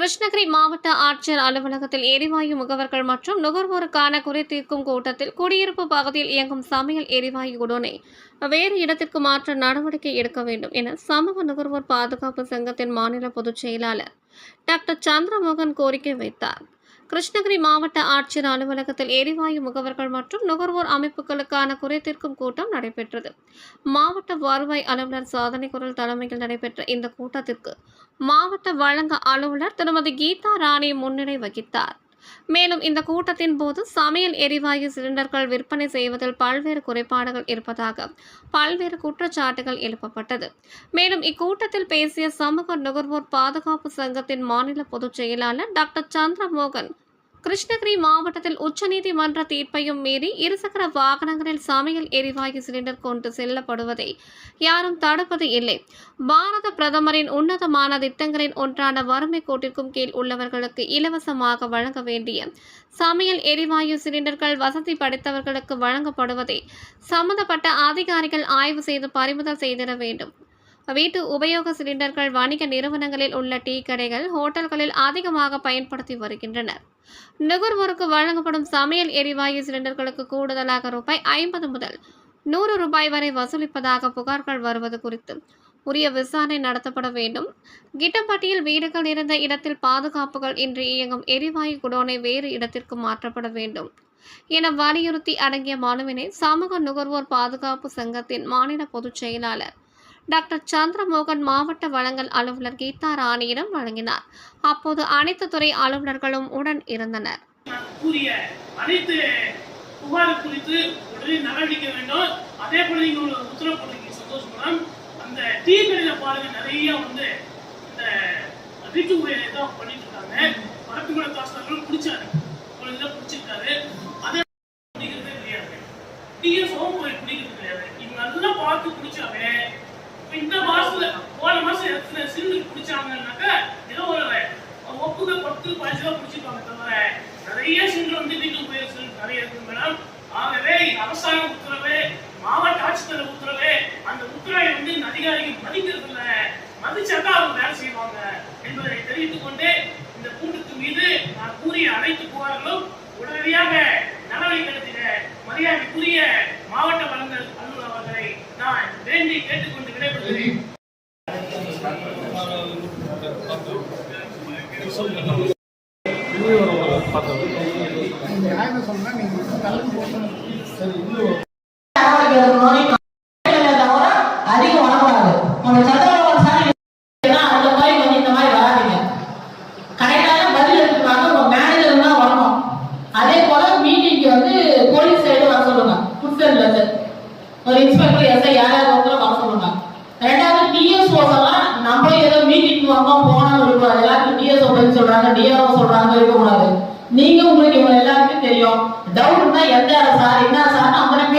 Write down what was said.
கிருஷ்ணகிரி மாவட்ட ஆட்சியர் அலுவலகத்தில் எரிவாயு முகவர்கள் மற்றும் நுகர்வோருக்கான குறை தீர்க்கும் கூட்டத்தில் குடியிருப்பு பகுதியில் இயங்கும் சமையல் எரிவாயு குடோனை வேறு இடத்திற்கு மாற்ற நடவடிக்கை எடுக்க வேண்டும் என சமூக நுகர்வோர் பாதுகாப்பு சங்கத்தின் மாநில பொதுச் செயலாளர் டாக்டர் சந்திரமோகன் கோரிக்கை வைத்தார். கிருஷ்ணகிரி மாவட்ட ஆட்சியர் அலுவலகத்தில் எரிவாயு முகவர்கள் மற்றும் நுகர்வோர் அமைப்புகளுக்கான குறை தீர்க்கும் கூட்டம் நடைபெற்றது. மாவட்ட வருவாய் அலுவலர் சாதனை குரல் தலைமையில் நடைபெற்ற இந்த கூட்டத்திற்கு மாவட்ட வழங்க அலுவலர் திருமதி கீதா ராணி முன்னிலை வகித்தார். மேலும் இந்த கூட்டத்தின் போது சமையல் எரிவாயு சிலிண்டர்கள் விற்பனை செய்வதில் பல்வேறு குறைபாடுகள் இருப்பதாக பல்வேறு குற்றச்சாட்டுகள் எழுப்பப்பட்டது. மேலும் இக்கூட்டத்தில் பேசிய சமூக நுகர்வோர் பாதுகாப்பு சங்கத்தின் மாநில பொதுச் செயலாளர் டாக்டர் சந்திரமோகன் கிருஷ்ணகிரி மாவட்டத்தில் உச்சநீதிமன்ற தீர்ப்பையும் மீறி இருசக்கர வாகனங்களில் சமையல் எரிவாயு சிலிண்டர் கொண்டு செல்லப்படுவதை யாரும் தடுப்பது இல்லை. பாரத பிரதமரின் உன்னதமான திட்டங்களின் ஒன்றான வறுமை கோட்டிற்கும் கீழ் உள்ளவர்களுக்கு இலவசமாக வழங்க வேண்டிய சமையல் எரிவாயு சிலிண்டர்கள் வசதி படைத்தவர்களுக்கு வழங்கப்படுவதை சம்பந்தப்பட்ட அதிகாரிகள் ஆய்வு செய்து பறிமுதல் செய்திட வேண்டும். வீட்டு உபயோக சிலிண்டர்கள் வணிக நிறுவனங்களில் உள்ள டீ கடைகள் ஹோட்டல்களில் அதிகமாக பயன்படுத்தி வருகின்றனர். நுகர்வோருக்கு வழங்கப்படும் சமையல் எரிவாயு சிலிண்டர்களுக்கு கூடுதலாக ரூபாய் ஐம்பது முதல் நூறு ரூபாய் வரை வசூலிப்பதாக புகார்கள் வருவது குறித்து உரிய விசாரணை நடத்தப்பட வேண்டும். கிட்டப்பட்டியில் வீடுகள் இருந்த இடத்தில் பாதுகாப்புகள் இன்றி இயங்கும் எரிவாயு குடோனை வேறு இடத்திற்கு மாற்றப்பட வேண்டும் என வலியுறுத்தி அடங்கிய மனுவினை சமூக நுகர்வோர் பாதுகாப்பு சங்கத்தின் மாநில பொதுச் செயலாளர் டாக்டர் சந்திரமோகன் மாவட்ட வழங்கல் அலுவலர் கீதா ராணியிடம் வழங்கினார். அப்போது அனைத்து துறை அலுவலர்களும் உடன் இருந்தனர். கூறிய அனைத்து புகார் குறித்து உடனே நடவடிக்கை வேண்டும். அதே போல நீங்க ஒரு உத்தரவு போட்டிருக்கீங்க சந்தோஷ் மேடம். அந்த டீ கடையில பாருங்க நிறைய வந்து இந்த வீட்டு உரையை தான் பண்ணிட்டு இருக்காங்க. வடக்கு கூட தாசில்தார்கள் பிடிச்சாரு ஒரு இதில் பிடிச்சிருக்காரு சிலிண்டர் ஏதோ ஒரு ஒப்புக பத்து பதினஞ்சு ரூபா பிடிச்சிருப்பாங்க தவிர நிறைய சிலிண்டர் வந்து வீட்டுக்கு போய் நிறைய இருக்கு மேடம் ஆகவே அரசாங்க உத்தரவு மாவட்ட ஆட்சித்தலைவர் உத்தரவு அந்த உத்தரவை வந்து இந்த அதிகாரிகள் மதிக்கிறது இல்ல மதிச்சாக்கா அவங்க வேலை செய்வாங்க என்பதை தெரிவித்துக் கொண்டு இந்த கூட்டத்தின் மீது நான் கூறிய அனைத்து புகார்களும் உடனடியாக நடவடிக்கை எடுத்திட மரியாதைக்குரிய மாவட்ட வழங்கல் அலுவலர் அவர்களை நான் வேண்டி கேட்டுக்கொண்டு விடைபெறுகிறேன். ஒரு இன்ஸ்பெக்டர் எஸ்ஐ யார் யார் ஒருத்தர் வர எல்லாருக்கும் சொல்றாங்க டிஆர்ஓ சொல்றாங்க இருக்கக்கூடாது. நீங்க உங்களுக்கு இவங்க எல்லாருக்கும் தெரியும். டவுட் இருந்தா எந்த சார் என்ன சார் அவங்க